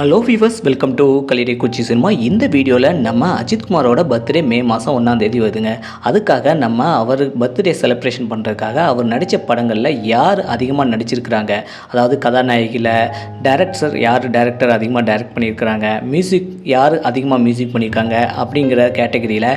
Hello viewers welcome to கலிடே குச்சி cinema இந்த வீடியோவில் நம்ம அஜித்குமாரோட பர்த்டே மே மாதம் ஒன்றாம் தேதி வருதுங்க. அதுக்காக நம்ம அவர் பர்த்டே செலிப்ரேஷன் பண்ணுறதுக்காக அவர் நடித்த படங்களில் யார் அதிகமாக நடிச்சிருக்கிறாங்க? அதாவது கதாநாயகியில் டேரக்டர் யார் டேரக்டர் அதிகமாக டைரக்ட் பண்ணியிருக்கிறாங்க மியூசிக் யார் அதிகமாக மியூசிக் பண்ணியிருக்காங்க அப்படிங்கிற கேட்டகரியில்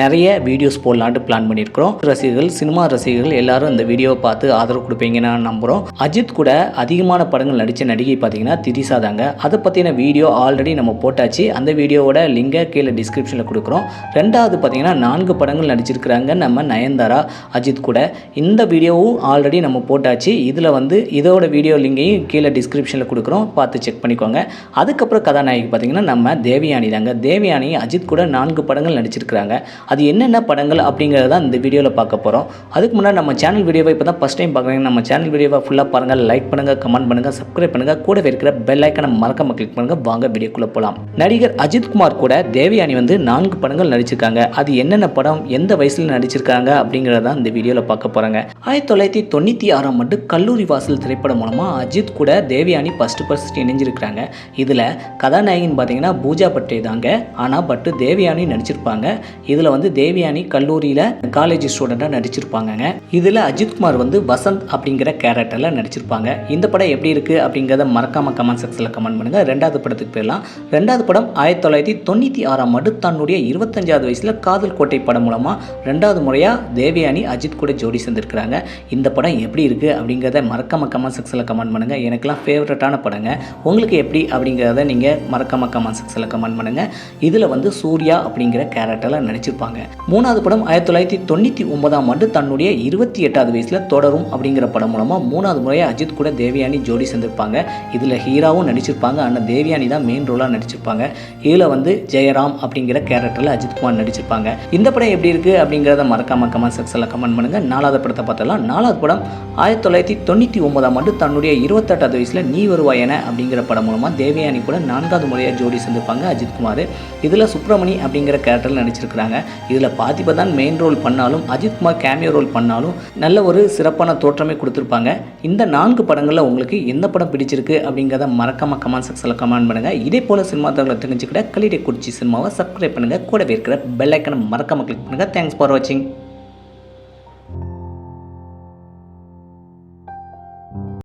நிறைய வீடியோஸ் போடலான்ட்டு பிளான் பண்ணியிருக்கிறோம் ரசிகர்கள் சினிமா ரசிகர்கள் எல்லாரும் இந்த வீடியோவை பார்த்து ஆதரவு கொடுப்பீங்கன்னு நம்புகிறோம் அஜித் கூட அதிகமான படங்கள் நடித்த நடிகை பார்த்தீங்கன்னா திரிசா தாங்க. அதை பற்றின வீடியோ ஆல்ரெடி நம்ம போட்டாச்சு. அந்த வீடியோவோட லிங்கை கீழே டிஸ்கிரிப்ஷனில் கொடுக்குறோம். ரெண்டாவது பார்த்தீங்கன்னா நான்கு படங்கள் நடிச்சிருக்கிறாங்க நம்ம நயன்தாரா அஜித் கூட. இந்த வீடியோவும் ஆல்ரெடி நம்ம போட்டாச்சு. இதில் வந்து இதோட வீடியோ லிங்கையும் கீழே டிஸ்கிரிப்ஷனில் கொடுக்குறோம். பார்த்து செக் பண்ணிக்கோங்க. அதுக்கப்புறம் கதாநாயகி பார்த்தீங்கன்னா நம்ம தேவியானி தாங்க. தேவியானி அஜித் கூட நான்கு படங்கள் நடிச்சிருக்கிறாங்க. அது என்னென்ன படங்கள் அப்படிங்கிறத இந்த வீடியோவில் பார்க்க போகிறோம் அதுக்கு முன்னாடி நம்ம சேனல் வீடியோவை இப்போ தான் ஃபஸ்ட் டைம் பார்க்குறீங்க நம்ம சேனல் வீடியோவை ஃபுல்லாக பாருங்கள் லைக் பண்ணுங்கள் கமெண்ட் பண்ணுங்கள் சப்ஸ்கிரைப் பண்ணுங்கள் கூடவே இருக்கிற பெல் ஐக்கனை மறக்காமல் கிளிக் பண்ணுங்கள் வாங்க வீடியோக்குள்ளே போகலாம் நடிகர் அஜித் குமார் கூட தேவயானி வந்து நான்கு படங்கள் நடிச்சிருக்காங்க. அது என்னென்ன படம் எந்த வயசில் நடிச்சிருக்காங்க அப்படிங்கிறத இந்த வீடியோவில் பார்க்க போகிறாங்க ஆயிரத்தி தொள்ளாயிரத்தி தொண்ணூற்றி ஆறாம் ஆண்டு கல்லூரி வாசல் திரைப்படம் மூலமாக அஜித் கூட தேவயானி ஃபஸ்ட்டு ஃபஸ்ட் இணைஞ்சிருக்கிறாங்க. இதில் கதாநாயகின்னு பார்த்தீங்கன்னா பூஜா பட்டே தாங்க. ஆனால் பட்டு தேவயானி நடிச்சிருப்பாங்க. இதில் வந்து தேவயானி கல்லூரியில் காலேஜ் ஸ்டூடெண்ட்டாக நடிச்சிருப்பாங்க இதில் அஜித்குமார் வந்து வசந்த் அப்படிங்கிற கேரக்டரில் நடிச்சிருப்பாங்க. இந்த படம் எப்படி இருக்குது அப்படிங்கிறத மறக்காம கமெண்ட் செக்ஷனில் கமெண்ட் பண்ணுங்கள் ரெண்டாவது படத்துக்கு போயிடலாம். ரெண்டாவது படம் ஆயிரத்தி தொள்ளாயிரத்தி தொண்ணூற்றி ஆறாம் ஆண்டு தன்னுடைய இருபத்தஞ்சாவது வயசில் காதல் கோட்டை படம் மூலமாக ரெண்டாவது முறையாக தேவயானி அஜித் கூட ஜோடி சேர்ந்துருக்கிறாங்க. இந்த படம் எப்படி இருக்குது அப்படிங்கிறத மறக்காம கமெண்ட் செக்ஷனில் கமெண்ட் பண்ணுங்கள் எனக்குலாம் ஃபேவரட்டான படங்க. உங்களுக்கு எப்படி அப்படிங்கிறத நீங்கள் மறக்காம கமெண்ட் செக்ஷனில் கமெண்ட் பண்ணுங்கள் இதில் வந்து சூர்யா அப்படிங்கிற கேரக்டரில் நடிச்சிருப்பாங்க. மூணாவது படம் ஆயிரத்தி தொள்ளாயிரத்தி தொண்ணூற்றி ஒன்பதாம் ஆண்டு தன்னுடைய இருபத்தி எட்டாவது வயசில் தொடரும் அப்படிங்கிற படம் மூலமாக மூணாவது முறையாக அஜித் கூட தேவயானி ஜோடி சேர்ந்திருப்பாங்க. இதில் ஹீராவும் நடிச்சிருப்பாங்க. ஆனால் தேவயானி தான் மெயின் ரோலாக நடிச்சிருப்பாங்க. இதில் வந்து ஜெயராம் அப்படிங்கிற கேரக்டரில் அஜித்குமார் நடிச்சிருப்பாங்க. இந்த படம் எப்படி இருக்குது அப்படிங்கிறத மறக்காம கமெண்ட் செக்ஷனில் கமெண்ட் பண்ணுங்கள் நாலாவது படத்தை பார்த்தலாம் நாலாவது படம் ஆயிரத்தி தொள்ளாயிரத்தி தொண்ணூற்றி ஒன்பதாம் ஆண்டு தன்னுடைய இருபத்தெட்டாவது வயசில் நீ வருவாயன அப்படிங்கிற படம் மூலமாக தேவயானி கூட நான்காவது முறையாக ஜோடி சேர்ந்திருப்பாங்க அஜித்குமார் இதில் சுப்பிரமணி அப்படிங்கிற கேரக்டரில் நடிச்சிருக்கிறாங்க. இதில் பார்த்திபா தான் மெயின் ரோல் பண்ணாலும் அஜித்குமார் கேமியோ ரோல் பண்ணாலும் நல்ல ஒரு சிறப்பான தோற்றமே கொடுத்துருப்பாங்க. இந்த நான்கு படங்களில் உங்களுக்கு எந்த படம் பிடிச்சிருக்கு அப்படிங்கிறத மறக்காம கமெண்ட் செக்ஷனில் கமெண்ட் பண்ணுங்கள் இதே போல் சினிமா தகவலை தெரிஞ்சுக்கிட்ட கலிடை குறிச்சி சினிமாவை சப்ஸ்கிரைப் பண்ணுங்கள் கூடவே இருக்கிற பெல் ஐக்கனை மறக்காம கிளிக் பண்ணுங்கள் தேங்க்ஸ் ஃபார் வாட்சிங்